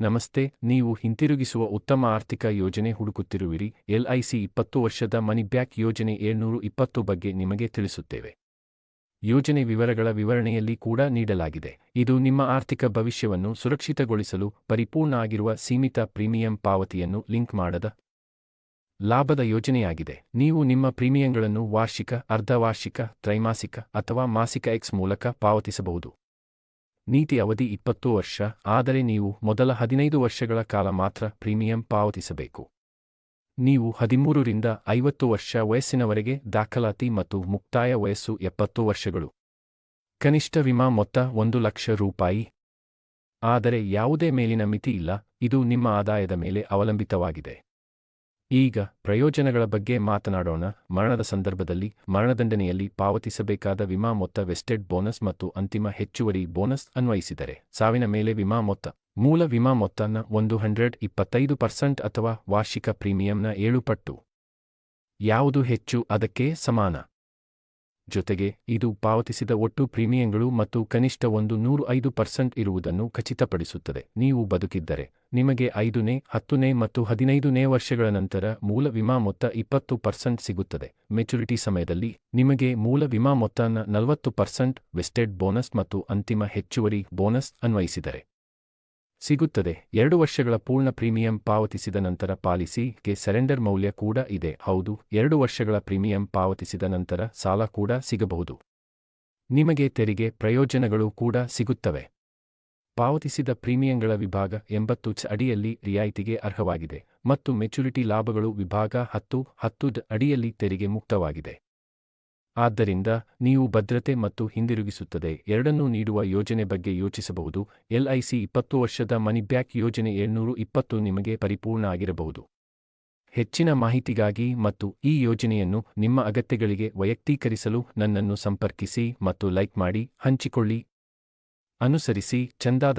ನಮಸ್ತೆ, ನೀವು ಹಿಂತಿರುಗಿಸುವ ಉತ್ತಮ ಆರ್ಥಿಕ ಯೋಜನೆ ಹುಡುಕುತ್ತಿರುವಿರಿ. ಎಲ್ಐಸಿ ಇಪ್ಪತ್ತು ವರ್ಷದ ಮನಿ ಬ್ಯಾಕ್ ಯೋಜನೆ ಏಳ್ನೂರು ಇಪ್ಪತ್ತು ಬಗ್ಗೆ ನಿಮಗೆ ತಿಳಿಸುತ್ತೇವೆ. ಯೋಜನೆ ವಿವರಗಳ ವಿವರಣೆಯಲ್ಲಿ ಕೂಡ ನೀಡಲಾಗಿದೆ. ಇದು ನಿಮ್ಮ ಆರ್ಥಿಕ ಭವಿಷ್ಯವನ್ನು ಸುರಕ್ಷಿತಗೊಳಿಸಲು ಪರಿಪೂರ್ಣ ಆಗಿರುವ ಸೀಮಿತ ಪ್ರೀಮಿಯಂ ಪಾವತಿಯನ್ನು ಲಿಂಕ್ ಮಾಡದ ಲಾಭದ ಯೋಜನೆಯಾಗಿದೆ. ನೀವು ನಿಮ್ಮ ಪ್ರೀಮಿಯಂಗಳನ್ನು ವಾರ್ಷಿಕ, ಅರ್ಧವಾರ್ಷಿಕ, ತ್ರೈಮಾಸಿಕ ಅಥವಾ ಮಾಸಿಕ ಎಕ್ಸ್ ಮೂಲಕ ಪಾವತಿಸಬಹುದು. ನೀತಿ ಅವಧಿ ಇಪ್ಪತ್ತು ವರ್ಷ, ಆದರೆ ನೀವು ಮೊದಲ ಹದಿನೈದು ವರ್ಷಗಳ ಕಾಲ ಮಾತ್ರ ಪ್ರೀಮಿಯಂ ಪಾವತಿಸಬೇಕು. ನೀವು ಹದಿಮೂರರಿಂದ ಐವತ್ತು ವರ್ಷ ವಯಸ್ಸಿನವರೆಗೆ ದಾಖಲಾತಿ ಮತ್ತು ಮುಕ್ತಾಯ ವಯಸ್ಸು ಎಪ್ಪತ್ತು ವರ್ಷಗಳು. ಕನಿಷ್ಠ ವಿಮಾ ಮೊತ್ತ ಒಂದು ಲಕ್ಷ ರೂಪಾಯಿ. ಆದರೆ ಯಾವುದೇ ಮೇಲಿನ ಮಿತಿ ಇಲ್ಲ, ಇದು ನಿಮ್ಮ ಆದಾಯದ ಮೇಲೆ ಅವಲಂಬಿತವಾಗಿದೆ. ಈಗ ಪ್ರಯೋಜನಗಳ ಬಗ್ಗೆ ಮಾತನಾಡೋಣ. ಮರಣದ ಸಂದರ್ಭದಲ್ಲಿ ಮರಣದಂಡನೆಯಲ್ಲಿ ಪಾವತಿಸಬೇಕಾದ ವಿಮಾ ಮೊತ್ತ ವೆಸ್ಟೆಡ್ ಬೋನಸ್ ಮತ್ತು ಅಂತಿಮ ಹೆಚ್ಚುವರಿ ಬೋನಸ್ ಅನ್ವಯಿಸಿದರೆ ಸಾವಿನ ಮೇಲೆ ವಿಮಾ ಮೊತ್ತ, ಮೂಲ ವಿಮಾ ಮೊತ್ತನ ಒಂದು ಹಂಡ್ರೆಡ್ ಇಪ್ಪತ್ತೈದು ಪರ್ಸೆಂಟ್ ಅಥವಾ ವಾರ್ಷಿಕ ಪ್ರೀಮಿಯಂನ ಏಳು ಪಟ್ಟು. ಯಾವುದು ಹೆಚ್ಚು ಅದಕ್ಕೆ ಸಮಾನ? ಜೊತೆಗೆ ಇದು ಪಾವತಿಸಿದ ಒಟ್ಟು ಪ್ರೀಮಿಯಂಗಳು ಮತ್ತು ಕನಿಷ್ಠ ಒಂದು ನೂರು ಐದು ಪರ್ಸೆಂಟ್ ಇರುವುದನ್ನು ಖಚಿತಪಡಿಸುತ್ತದೆ. ನೀವು ಬದುಕಿದ್ದರೆ ನಿಮಗೆ ಐದನೇ, ಹತ್ತನೇ ಮತ್ತು ಹದಿನೈದನೇ ವರ್ಷಗಳ ನಂತರ ಮೂಲ ವಿಮಾ ಮೊತ್ತ ಇಪ್ಪತ್ತು ಪರ್ಸೆಂಟ್ ಸಿಗುತ್ತದೆ. ಮೆಚುರಿಟಿ ಸಮಯದಲ್ಲಿ ನಿಮಗೆ ಮೂಲ ವಿಮಾ ಮೊತ್ತನ ನಲವತ್ತು ಪರ್ಸೆಂಟ್ ವೆಸ್ಟೆಡ್ ಬೋನಸ್ ಮತ್ತು ಅಂತಿಮ ಹೆಚ್ಚುವರಿ ಬೋನಸ್ ಅನ್ವಯಿಸಿದರೆ. ಸಿಗುತ್ತದೆ. ಎರಡು ವರ್ಷಗಳ ಪೂರ್ಣ ಪ್ರೀಮಿಯಂ ಪಾವತಿಸಿದ ನಂತರ ಪಾಲಿಸಿಗೆ ಸರೆಂಡರ್ ಮೌಲ್ಯ ಕೂಡ ಇದೆ. ಹೌದು, ಎರಡು ವರ್ಷಗಳ ಪ್ರೀಮಿಯಂ ಪಾವತಿಸಿದ ನಂತರ ಸಾಲ ಕೂಡ ಸಿಗಬಹುದು. ನಿಮಗೆ ತೆರಿಗೆ ಪ್ರಯೋಜನಗಳು ಕೂಡ ಸಿಗುತ್ತವೆ. ಪಾವತಿಸಿದ ಪ್ರೀಮಿಯಂಗಳ ವಿಭಾಗ ಎಂಬತ್ತು ಚ ಅಡಿಯಲ್ಲಿ ರಿಯಾಯಿತಿಗೆ ಅರ್ಹವಾಗಿದೆ ಮತ್ತು ಮೆಚುರಿಟಿ ಲಾಭಗಳು ವಿಭಾಗ ಹತ್ತು ಹತ್ತು ಅಡಿಯಲ್ಲಿ ತೆರಿಗೆ ಮುಕ್ತವಾಗಿದೆ. ಆದ್ದರಿಂದ ನೀವು ಭದ್ರತೆ ಮತ್ತು ಹಿಂದಿರುಗಿಸುತ್ತದೆ. ಎರಡನ್ನೂ ನೀಡುವ ಯೋಜನೆ ಬಗ್ಗೆ ಯೋಚಿಸಬಹುದು. ಎಲ್ಐಸಿ ಇಪ್ಪತ್ತು ವರ್ಷದ ಮನಿ ಬ್ಯಾಕ್ ಯೋಜನೆ ಏಳ್ನೂರು ಇಪ್ಪತ್ತು ನಿಮಗೆ ಪರಿಪೂರ್ಣ ಆಗಿರಬಹುದು. ಹೆಚ್ಚಿನ ಮಾಹಿತಿಗಾಗಿ ಮತ್ತು ಈ ಯೋಜನೆಯನ್ನು ನಿಮ್ಮ ಅಗತ್ಯಗಳಿಗೆ ವೈಯಕ್ತೀಕರಿಸಲು ನನ್ನನ್ನು ಸಂಪರ್ಕಿಸಿ ಮತ್ತು ಲೈಕ್ ಮಾಡಿ ಹಂಚಿಕೊಳ್ಳಿ. ಅನುಸರಿಸಿ, ಚಂದಾದ